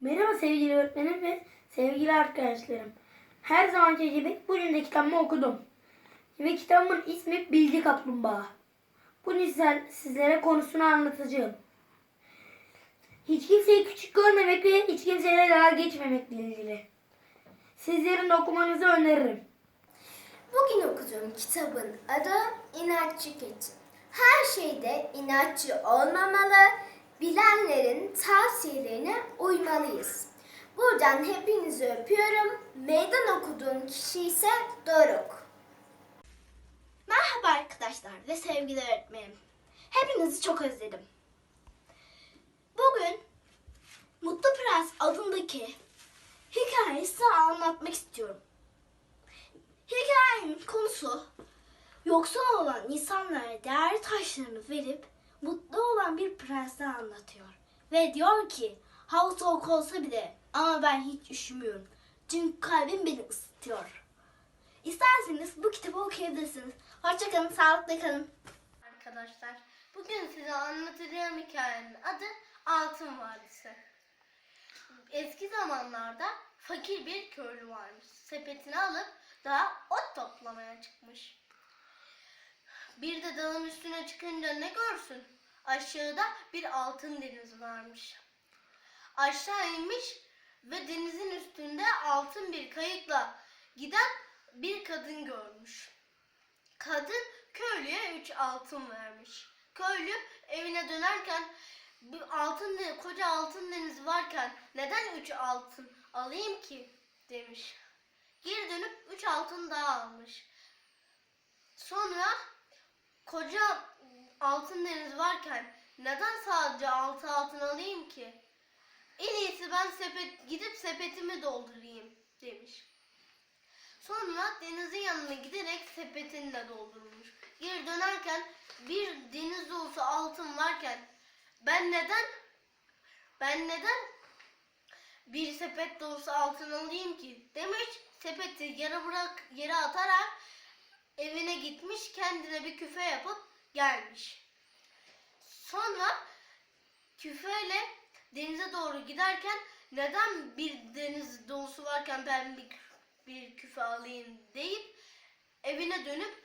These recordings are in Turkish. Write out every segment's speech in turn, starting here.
Merhaba sevgili öğretmenim ve sevgili arkadaşlarım. Her zamanki gibi bugün de kitabımı okudum. Ve kitabımın ismi Bilgi Kaplumbağa. Bugün sizler- sizlere konusunu anlatacağım. Hiç kimseyi küçük görmemek ve hiç kimseyle dalga geçmemekle ilgili. Sizlerin de okumanızı öneririm. Bugün okuduğum kitabın adı İnatçı Keçi. Her şeyde inatçı olmamalı, bilenlerin tavsiyelerine uymalıyız. Buradan hepinizi öpüyorum. Meydan okuduğum kişi ise Doruk. Merhaba arkadaşlar ve sevgili öğretmenim. Hepinizi çok özledim. Bugün Mutlu Prens adındaki hikayeyi size anlatmak istiyorum. Hikayenin konusu yoksul olan insanlara değerli taşlarını verip mutlu olan bir prensi anlatıyor. Ve diyor ki hava soğuk olsa bile ama ben hiç üşümüyorum. Çünkü kalbim beni ısıtıyor. İsterseniz bu kitabı okuyabilirsiniz. Hoşçakalın, sağlıkla kalın. Arkadaşlar, bugün size anlatacağım hikayenin adı Altın Vadisi. Eski zamanlarda fakir bir köylü varmış. Sepetini alıp daha ot toplamaya çıkmış. Bir de dağın üstüne çıkınca ne görsün? Aşağıda bir altın deniz varmış. Aşağı inmiş ve denizin üstünde altın bir kayıkla giden bir kadın görmüş. Kadın köylüye üç altın vermiş. Köylü evine dönerken altın koca altın denizi varken neden üç altın alayım ki demiş. Geri dönüp üç altın daha almış. Sonra koca altın deniz varken neden sadece altı altın alayım ki? En iyisi ben sepet gidip sepetimi doldurayım demiş. Sonra denizin yanına giderek sepetini de doldurmuş. Geri dönerken bir deniz dolusu altın varken ben neden ben neden bir sepet dolusu altın alayım ki demiş sepeti yere bırak yere atarak evine gitmiş kendine bir küfe yapıp gelmiş. Sonra küfeyle denize doğru giderken neden bir deniz dolusu varken ben bir, bir küfe alayım deyip evine dönüp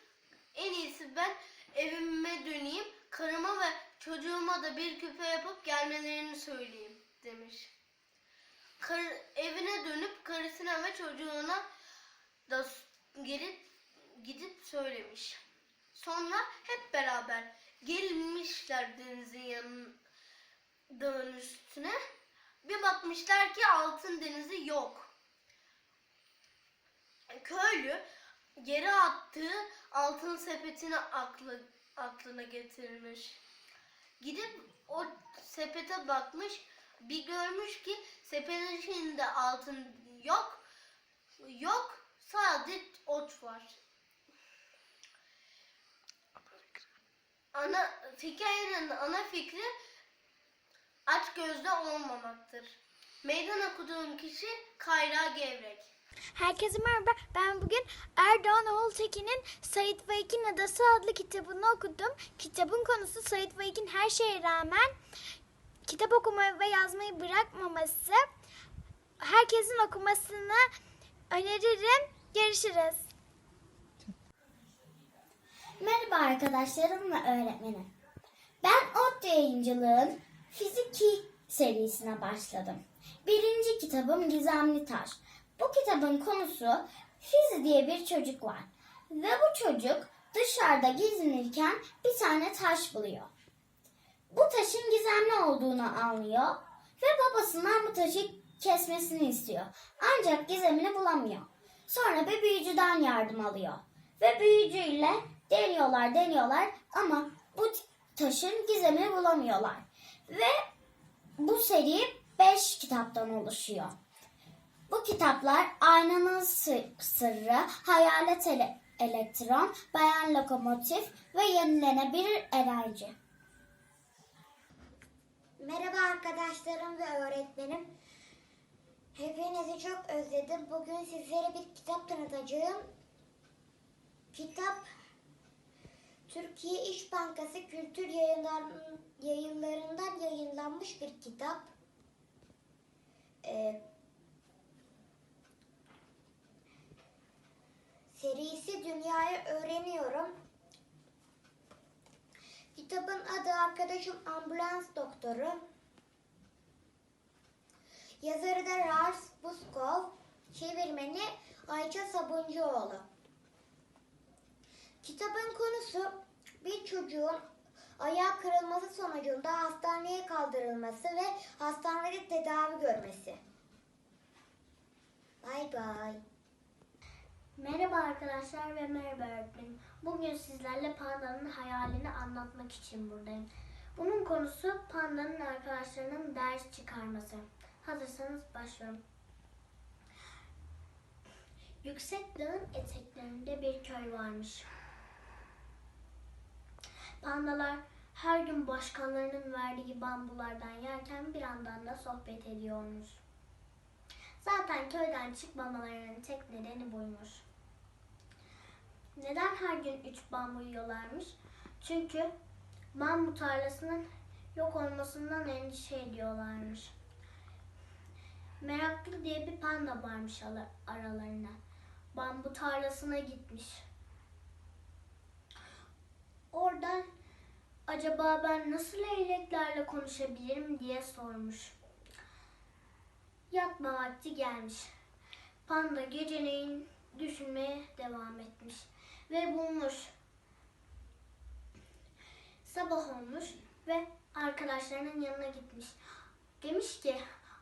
en iyisi ben evime döneyim karıma ve çocuğuma da bir küpe yapıp gelmelerini söyleyeyim demiş. Kar, evine dönüp karısına ve çocuğuna da geri gidip söylemiş. Sonra hep beraber gelmişler denizin yanına dağın üstüne. Bir bakmışlar ki altın denizi yok. Köylü yere attığı altın sepetini aklı, aklına getirmiş. Gidip o sepete bakmış. Bir görmüş ki sepetin içinde altın yok. Yok. Sadece ot var. Ana hikayenin ana fikri aç gözlü olmamaktır. Meydan okuduğum kişi Kayra Gevrek. Herkese merhaba. Ben bugün Erdoğan Oğultekin'in Sait Faik'in Adası adlı kitabını okudum. Kitabın konusu Sait Faik'in her şeye rağmen kitap okumayı ve yazmayı bırakmaması. Herkesin okumasını öneririm. Görüşürüz. Merhaba arkadaşlarım ve öğretmenim. Ben ODTÜ yayıncılığın Fizik 2 serisine başladım. Birinci kitabım Gizemli Taş. Bu kitabın konusu Fizi diye bir çocuk var. Ve bu çocuk dışarıda gezinirken bir tane taş buluyor. Bu taşın gizemli olduğunu anlıyor ve babasından bu taşı kesmesini istiyor. Ancak gizemini bulamıyor. Sonra bir büyücüden yardım alıyor. Ve büyücüyle deniyorlar deniyorlar ama bu taşın gizemini bulamıyorlar. Ve bu seri 5 kitaptan oluşuyor. Bu kitaplar Aynanın Sı- Sırrı, Hayalet Ele- Elektron, Bayan Lokomotif ve Yenilenebilir Enerji. Merhaba arkadaşlarım ve öğretmenim. Hepinizi çok özledim. Bugün sizlere bir kitap tanıtacağım. Kitap Türkiye İş Bankası Kültür Yayınlar- Yayınlarından yayınlanmış bir kitap. e, serisi Dünyayı Öğreniyorum. Kitabın adı Arkadaşım Ambulans Doktoru. Yazarı da Lars Buskov, çevirmeni Ayça Sabuncuoğlu. Kitabın konusu bir çocuğun ayağı kırılması sonucunda hastaneye kaldırılması ve hastanede tedavi görmesi. Bay bay. Merhaba arkadaşlar ve merhaba öğretmenim. Bugün sizlerle pandanın hayalini anlatmak için buradayım. Bunun konusu pandanın arkadaşlarının ders çıkarması. Hazırsanız başlıyorum. Yüksek dağın eteklerinde bir köy varmış. Pandalar her gün başkanlarının verdiği bambulardan yerken bir yandan da sohbet ediyormuş. Zaten köyden çıkmamalarının tek nedeni buymuş. Neden her gün üç bambu yiyorlarmış? Çünkü bambu tarlasının yok olmasından endişe ediyorlarmış. Meraklı diye bir panda varmış ala- aralarına. Bambu tarlasına gitmiş. Oradan acaba ben nasıl leyleklerle konuşabilirim diye sormuş. Yatma vakti gelmiş. Panda geceleyin düşünmeye devam etmiş ve bulmuş. Sabah olmuş ve arkadaşlarının yanına gitmiş. Demiş ki,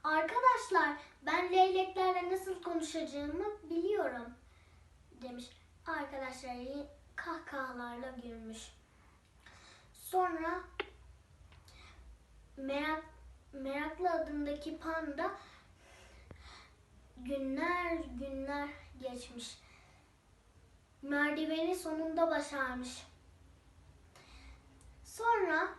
arkadaşlar ben leyleklerle nasıl konuşacağımı biliyorum. Demiş. Arkadaşları kahkahalarla gülmüş. Sonra merak, meraklı adındaki panda günler günler geçmiş. Merdiveni sonunda başarmış. Sonra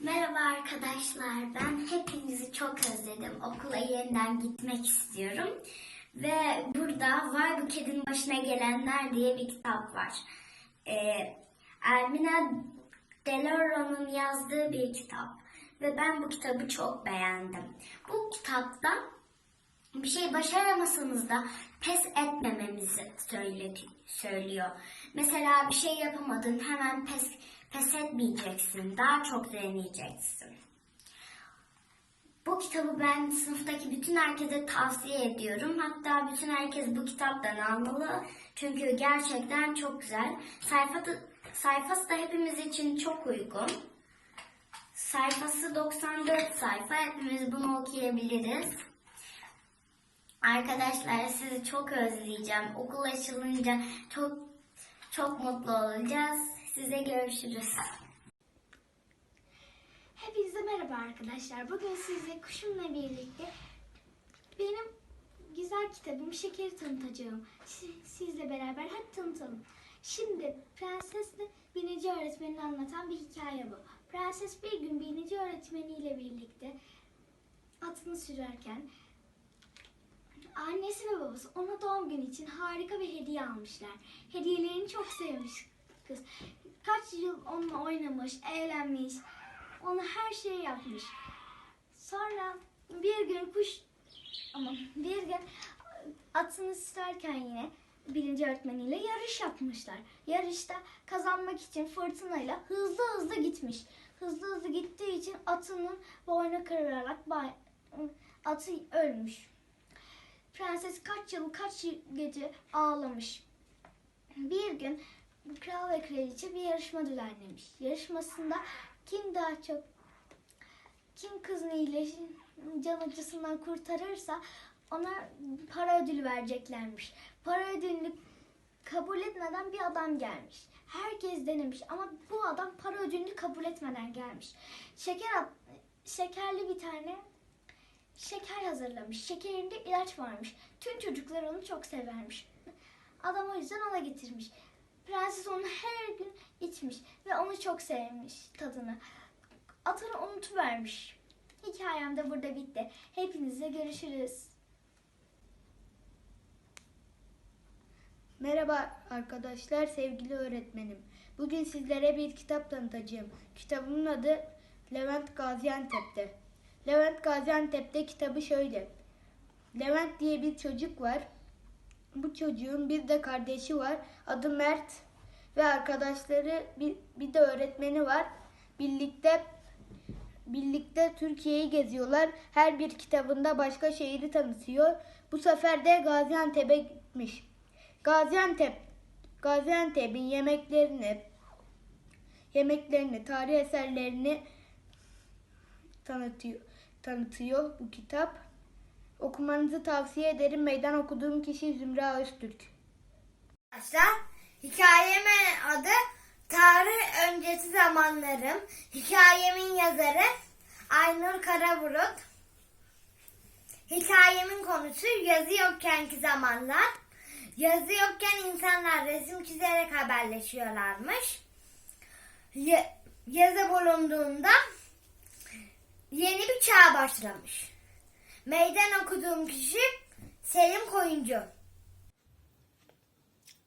Merhaba arkadaşlar. Ben hepinizi çok özledim. Okula yeniden gitmek istiyorum. Ve burada Vay Bu Kedinin Başına Gelenler diye bir kitap var. Ee, Ermina Deloro'nun yazdığı bir kitap. Ve ben bu kitabı çok beğendim. Bu kitapta bir şey başaramasanız da pes etmememizi söyle- söylüyor. Mesela bir şey yapamadın hemen pes, pes etmeyeceksin. Daha çok deneyeceksin. Bu kitabı ben sınıftaki bütün herkese tavsiye ediyorum. Hatta bütün herkes bu kitaptan almalı. Çünkü gerçekten çok güzel. Sayfası, sayfası da hepimiz için çok uygun. Sayfası 94 sayfa. Hepimiz bunu okuyabiliriz. Arkadaşlar sizi çok özleyeceğim. Okul açılınca çok çok mutlu olacağız. Size görüşürüz. Hepinize merhaba arkadaşlar. Bugün size kuşumla birlikte benim güzel kitabım Şeker'i tanıtacağım. Si- Sizle beraber hadi tanıtalım. Şimdi Prensesle Öğretmenini anlatan bir hikaye bu. Prenses bir gün binici öğretmeniyle birlikte atını sürerken annesi ve babası ona doğum günü için harika bir hediye almışlar. Hediyelerini çok sevmiş kız. Kaç yıl onunla oynamış, eğlenmiş. Ona her şeyi yapmış. Sonra bir gün kuş ama bir gün atını sürerken yine birinci öğretmeniyle yarış yapmışlar. Yarışta kazanmak için fırtınayla hızlı hızlı gitmiş. Hızlı hızlı gittiği için atının boynu kırılarak atı ölmüş. Prenses kaç yıl kaç gece ağlamış. Bir gün kral ve kraliçe bir yarışma düzenlemiş. Yarışmasında kim daha çok kim kızını iyileşin can acısından kurtarırsa ona para ödülü vereceklermiş. Para ödülünü kabul etmeden bir adam gelmiş. Herkes denemiş ama bu adam para ödülünü kabul etmeden gelmiş. Şeker at- şekerli bir tane şeker hazırlamış. Şekerinde ilaç varmış. Tüm çocuklar onu çok severmiş. Adam o yüzden ona getirmiş. Prenses onu her gün içmiş ve onu çok sevmiş tadını. Atını unutuvermiş. Hikayem de burada bitti. Hepinizle görüşürüz. Merhaba arkadaşlar, sevgili öğretmenim. Bugün sizlere bir kitap tanıtacağım. Kitabımın adı Levent Gaziantep'te. Levent Gaziantep'te kitabı şöyle. Levent diye bir çocuk var. Bu çocuğun bir de kardeşi var. Adı Mert ve arkadaşları bir, bir de öğretmeni var. Birlikte birlikte Türkiye'yi geziyorlar. Her bir kitabında başka şehri tanıtıyor. Bu sefer de Gaziantep'e gitmiş. Gaziantep Gaziantep'in yemeklerini yemeklerini, tarih eserlerini tanıtıyor tanıtıyor bu kitap. Okumanızı tavsiye ederim. Meydan okuduğum kişi Zümra Öztürk. Arkadaşlar hikayemin adı Tarih Öncesi Zamanlarım. Hikayemin yazarı Aynur Karaburut. Hikayemin konusu yazı yokkenki zamanlar. Yazı yokken insanlar resim çizerek haberleşiyorlarmış. Ya- yazı bulunduğunda yeni bir çağ başlamış. Meydan okuduğum kişi Selim Koyuncu.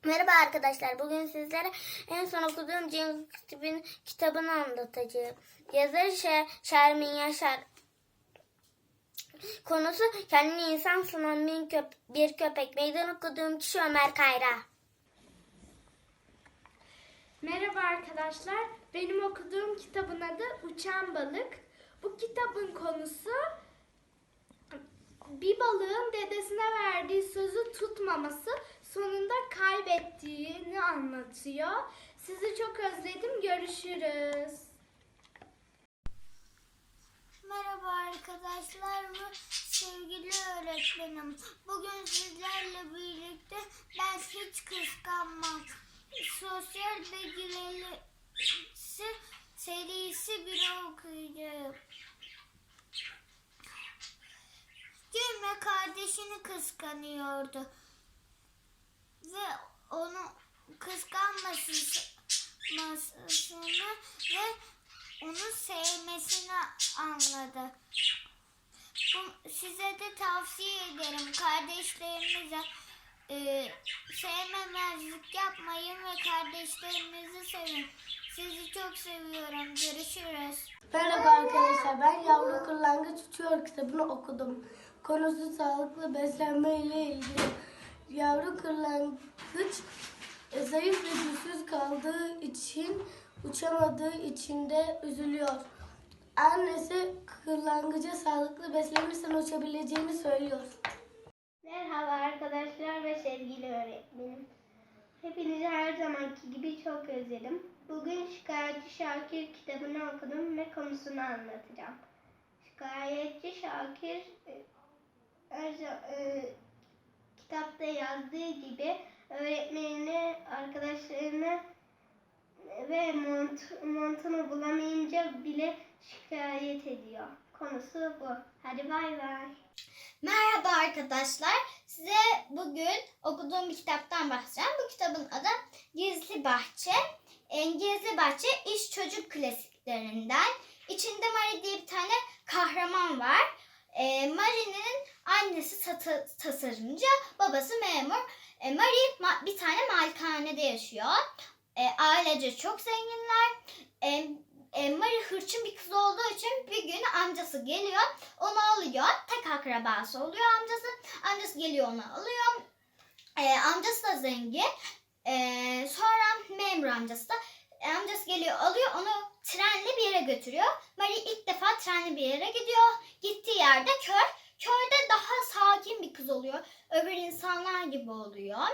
Merhaba arkadaşlar. Bugün sizlere en son okuduğum Tip'in kitabını anlatacağım. Yazarı Şer, Şermin Yaşar. Konusu kendini insan sanan bir, köp- bir köpek. Meydan okuduğum kişi Ömer Kayra. Merhaba arkadaşlar. Benim okuduğum kitabın adı Uçan Balık. Bu kitabın konusu bir balığın dedesine verdiği sözü tutmaması sonunda kaybettiğini anlatıyor. Sizi çok özledim. Görüşürüz. Arkadaşlar ve sevgili öğretmenim. Bugün sizlerle birlikte ben hiç kıskanmam. Sosyal becerilerisi serisi bir okuyacağım. Cemre kardeşini kıskanıyordu. Ve onu kıskanmasını ve onu sevmesini anladı. Bu, size de tavsiye ederim kardeşlerinize e, sevmemezlik yapmayın ve kardeşlerinizi sevin. Sizi çok seviyorum. Görüşürüz. Merhaba arkadaşlar ben Yavru Kırlangıç Uçuyor kitabını okudum. Konusu sağlıklı beslenme ile ilgili. Yavru kırlangıç e, zayıf ve güçsüz kaldığı için uçamadığı için de üzülüyor. Annesi kırlangıca sağlıklı beslenirsen uçabileceğini söylüyor. Merhaba arkadaşlar ve sevgili öğretmenim. Hepinizi her zamanki gibi çok özledim. Bugün Şikayetçi Şakir kitabını okudum ve konusunu anlatacağım. Şikayetçi Şakir e, e, kitapta yazdığı gibi öğretmenini, arkadaşlarını ve mont, montunu bulamayınca bile şikayet ediyor. Konusu bu. Hadi bay bay. Merhaba arkadaşlar. Size bugün okuduğum bir kitaptan bahsedeceğim. Bu kitabın adı Gizli Bahçe. Ee, Gizli Bahçe iş çocuk klasiklerinden. İçinde Mari diye bir tane kahraman var. Ee, Mari'nin annesi tasarımcı, babası memur. Ee, Mari ma- bir tane malikanede yaşıyor. Ee, ailece çok zenginler. Ee, e, Mari hırçın bir kız olduğu için bir gün amcası geliyor onu alıyor. Tek akrabası oluyor amcası. Amcası geliyor onu alıyor. Ee, amcası da zengin. Ee, sonra memur amcası da e, amcası geliyor alıyor onu trenle bir yere götürüyor. Mary ilk defa trenle bir yere gidiyor. Gittiği yerde köy. Köyde daha sakin bir kız oluyor. Öbür insanlar gibi oluyor.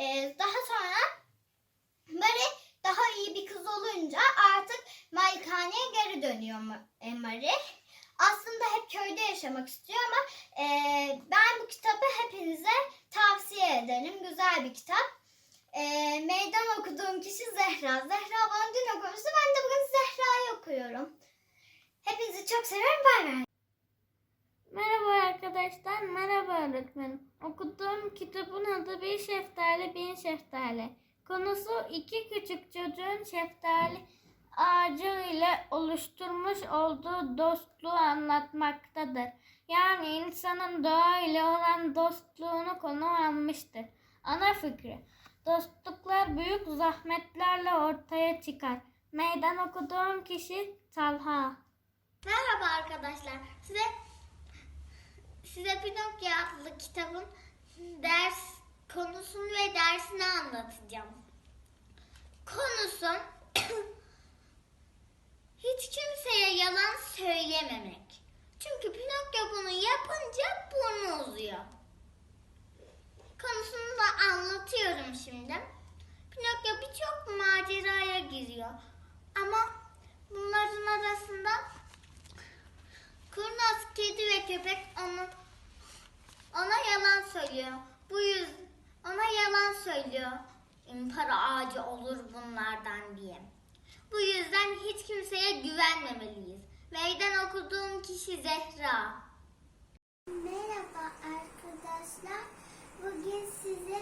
Ee, daha sonra Mary daha iyi bir kız olunca artık malikaneye geri dönüyor e, Mary aslında hep köyde yaşamak istiyor ama e, ben bu kitabı hepinize tavsiye ederim. Güzel bir kitap. E, meydan okuduğum kişi Zehra. Zehra bana dün okumuştu. Ben de bugün Zehra'yı okuyorum. Hepinizi çok seviyorum. Bay bay. Merhaba arkadaşlar, merhaba öğretmenim. Okuduğum kitabın adı Bir Şeftali Bin Şeftali. Konusu iki küçük çocuğun şeftali ağacı ile oluşturmuş olduğu dostluğu anlatmaktadır. Yani insanın doğa ile olan dostluğunu konu almıştır. Ana fikri. Dostluklar büyük zahmetlerle ortaya çıkar. Meydan okuduğum kişi Talha. Merhaba arkadaşlar. Size size Pinokyo adlı kitabın ders konusunu ve dersini anlatacağım. Konusu hiç kimseye yalan söylememek. Çünkü Pinokyo bunu yapınca burnu uzuyor. Konusunu da anlatıyorum şimdi. Pinokyo birçok maceraya giriyor. Ama bunların arasında kurnaz, kedi ve köpek onu ona yalan söylüyor. Bu yüz ona yalan söylüyor. Para ağacı olur bunlardan diye. Bu yüzden hiç kimseye güvenmemeliyiz. Meydan okuduğum kişi Zehra. Merhaba arkadaşlar. Bugün size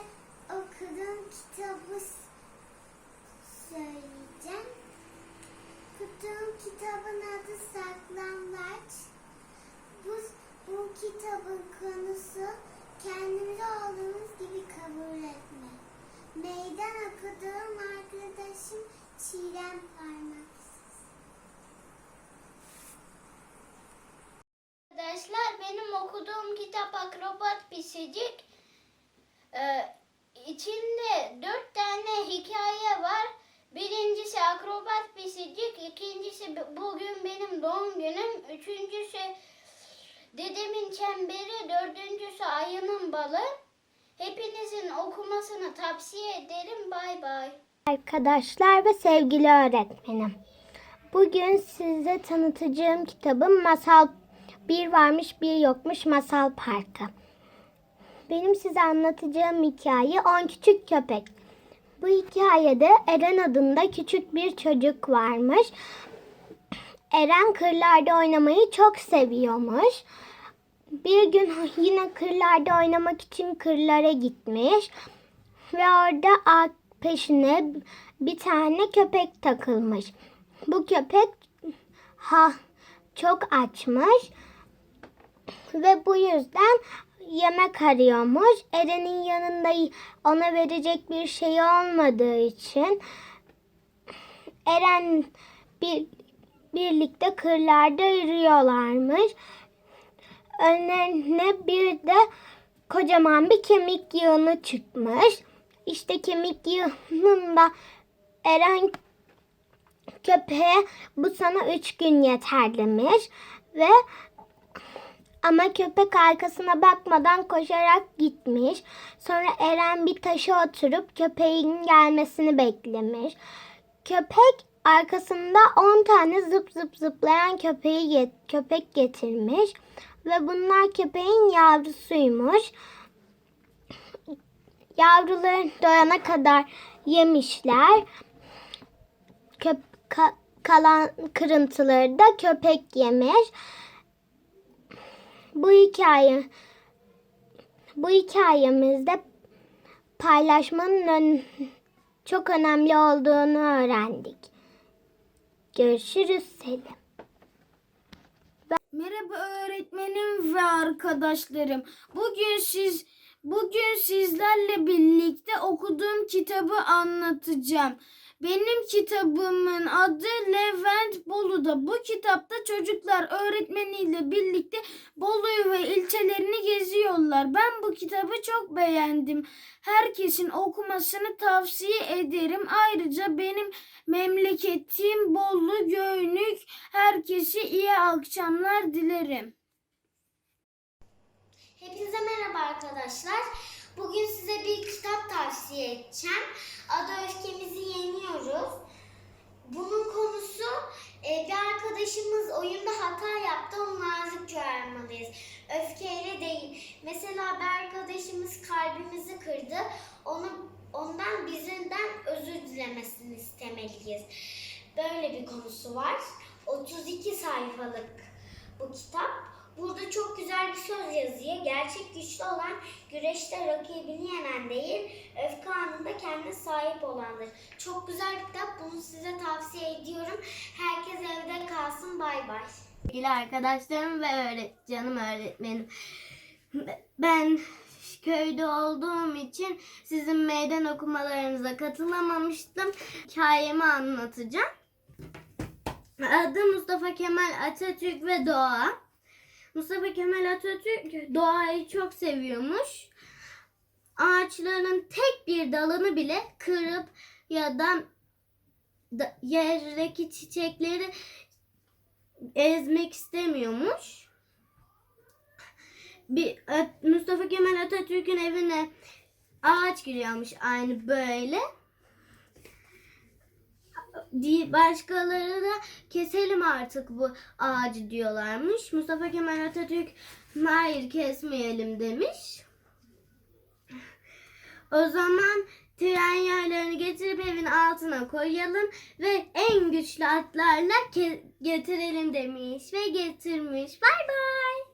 okuduğum kitabı söyleyeceğim. Okuduğum kitabın adı Saklambaç. Bu, bu kitabın konusu kendimizi olduğumuz gibi kabul etmek. Meydan okuduğum arkadaşım Çiğdem Parmaksız. Arkadaşlar benim okuduğum kitap Akrobat Pisicik. Ee, içinde dört tane hikaye var. Birincisi Akrobat Pisicik, ikincisi bugün benim doğum günüm, üçüncüsü dedemin çemberi, dördüncüsü ayının balı. Hepinizin okumasını tavsiye ederim. Bay bay. Arkadaşlar ve sevgili öğretmenim. Bugün size tanıtacağım kitabım Masal Bir Varmış Bir Yokmuş Masal Parkı. Benim size anlatacağım hikaye On Küçük Köpek. Bu hikayede Eren adında küçük bir çocuk varmış. Eren kırlarda oynamayı çok seviyormuş. Bir gün yine kırlarda oynamak için kırlara gitmiş ve orada peşine bir tane köpek takılmış. Bu köpek ha çok açmış ve bu yüzden yemek arıyormuş. Eren'in yanında ona verecek bir şey olmadığı için Eren bir birlikte kırlarda yürüyorlarmış. Önlerine bir de kocaman bir kemik yığını çıkmış. İşte kemik yığınında Eren köpeğe bu sana üç gün yeter demiş ve ama köpek arkasına bakmadan koşarak gitmiş. Sonra Eren bir taşa oturup köpeğin gelmesini beklemiş. Köpek arkasında 10 tane zıp zıp zıplayan köpeği get- köpek getirmiş ve bunlar köpeğin yavrusuymuş. Yavruları doyana kadar yemişler. Köp ka- kalan kırıntıları da köpek yemiş. Bu hikaye bu hikayemizde paylaşmanın çok önemli olduğunu öğrendik. Görüşürüz Selim. Merhaba öğretmenim ve arkadaşlarım. Bugün siz bugün sizlerle birlikte okuduğum kitabı anlatacağım. Benim kitabımın adı Levent Bolu'da. Bu kitapta çocuklar öğretmeniyle birlikte Bolu'yu ve ilçelerini geziyorlar. Ben bu kitabı çok beğendim. Herkesin okumasını tavsiye ederim. Ayrıca benim memleketim Bolu Göynük. Herkese iyi akşamlar dilerim. Hepinize merhaba arkadaşlar. Bugün size bir kitap tavsiye edeceğim. Adı Öfkemizi Yeniyoruz. Bunun konusu e, bir arkadaşımız oyunda hata yaptı, onu nazikçe uyarmalıyız. Öfkeyle değil. Mesela bir arkadaşımız kalbimizi kırdı, onu ondan bizden özür dilemesini istemeliyiz. Böyle bir konusu var. 32 sayfalık bu kitap. Burada çok güzel bir söz yazıyor. Gerçek güçlü olan güreşte rakibini yenen değil, öfke anında kendine sahip olandır. Çok güzel kitap. Bunu size tavsiye ediyorum. Herkes evde kalsın. Bay bay. Sevgili arkadaşlarım ve öğret canım öğretmenim. Ben köyde olduğum için sizin meydan okumalarınıza katılamamıştım. Hikayemi anlatacağım. Adı Mustafa Kemal Atatürk ve Doğa. Mustafa Kemal Atatürk doğayı çok seviyormuş. Ağaçların tek bir dalını bile kırıp ya da, yerdeki çiçekleri ezmek istemiyormuş. Bir Mustafa Kemal Atatürk'ün evine ağaç giriyormuş aynı böyle. Başkaları da keselim artık bu ağacı diyorlarmış. Mustafa Kemal Atatürk hayır kesmeyelim demiş. O zaman tren yaylarını getirip evin altına koyalım ve en güçlü atlarla getirelim demiş ve getirmiş. Bay bay.